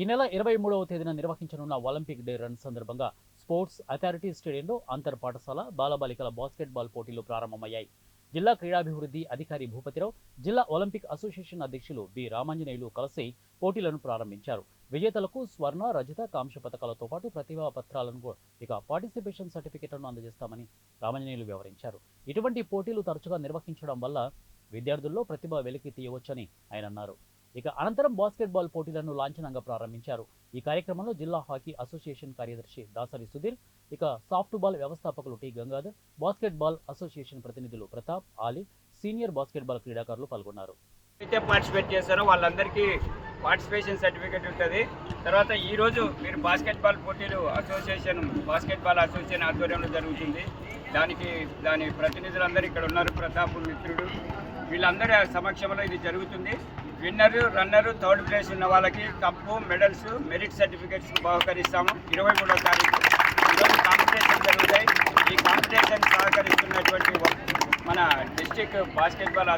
ఈ నెల ఇరవై మూడవ తేదీన నిర్వహించనున్న ఒలింపిక్ డే రన్ సందర్భంగా స్పోర్ట్స్ అథారిటీ స్టేడియంలో అంతర్ పాఠశాల బాలబాలికల బాస్కెట్బాల్ పోటీలు ప్రారంభమయ్యాయి. జిల్లా క్రీడాభివృద్ధి అధికారి భూపతిరావు జిల్లా ఒలింపిక్ అసోసియేషన్ అధ్యక్షులు బి రామాంజనేయులు కలిసి పోటీలను ప్రారంభించారు. విజేతలకు స్వర్ణ రజత కాంక్ష పథకాలతో పాటు ప్రతిభా పత్రాలను ఇక పార్టిసిపేషన్ సర్టిఫికెట్లను అందజేస్తామని రామాంజనేయులు వివరించారు. ఇటువంటి పోటీలు తరచుగా నిర్వహించడం వల్ల విద్యార్థుల్లో ప్రతిభ వెలికి తీయవచ్చని ఆయన అన్నారు. ఇక అనంతరం బాస్కెట్బాల్ పోటీలను లాంఛనంగా ప్రారంభించారు. ఈ కార్యక్రమంలో జిల్లా హాకీ అసోసియేషన్ కార్యదర్శి దాసరి సుధీర్ ఇక సాఫ్ట్ బాల్ వ్యవస్థాపకులు టి గంగాధర్ బాస్కెట్బాల్ అసోసియేషన్ ప్రతినిధులు ప్రతాప్ ఆలీ సీనియర్ బాస్కెట్బాల్ క్రీడాకారులు పాల్గొన్నారు. అయితే పార్టిసిపేట్ చేశారో వాళ్ళందరికీ పార్టిసిపేషన్ సర్టిఫికేట్ ఉంటుంది. తర్వాత ఈరోజు మీరు బాస్కెట్బాల్ పోటీలు అసోసియేషన్ బాస్కెట్బాల్ అసోసియేషన్ ఆధ్వర్యంలో జరుగుతుంది. దానికి దాని ప్రతినిధులందరూ ఇక్కడ ఉన్నారు. ప్రతాప్ మిత్రుడు. వీళ్ళందరి సమక్షంలో ఇది జరుగుతుంది. విన్నరు రన్నరు థర్డ్ ప్లేస్ ఉన్న వాళ్ళకి కప్పు మెడల్స్ మెరిట్ సర్టిఫికేట్స్ బహుకరిస్తాము. ఇరవై మూడో తారీఖు. ఈరోజు కాంపిటీషన్ జరుగుతాయి. ఈ కాంపిటీషన్ సహకరిస్తున్నటువంటి మన డిస్టిక్ బాస్కెట్బాల్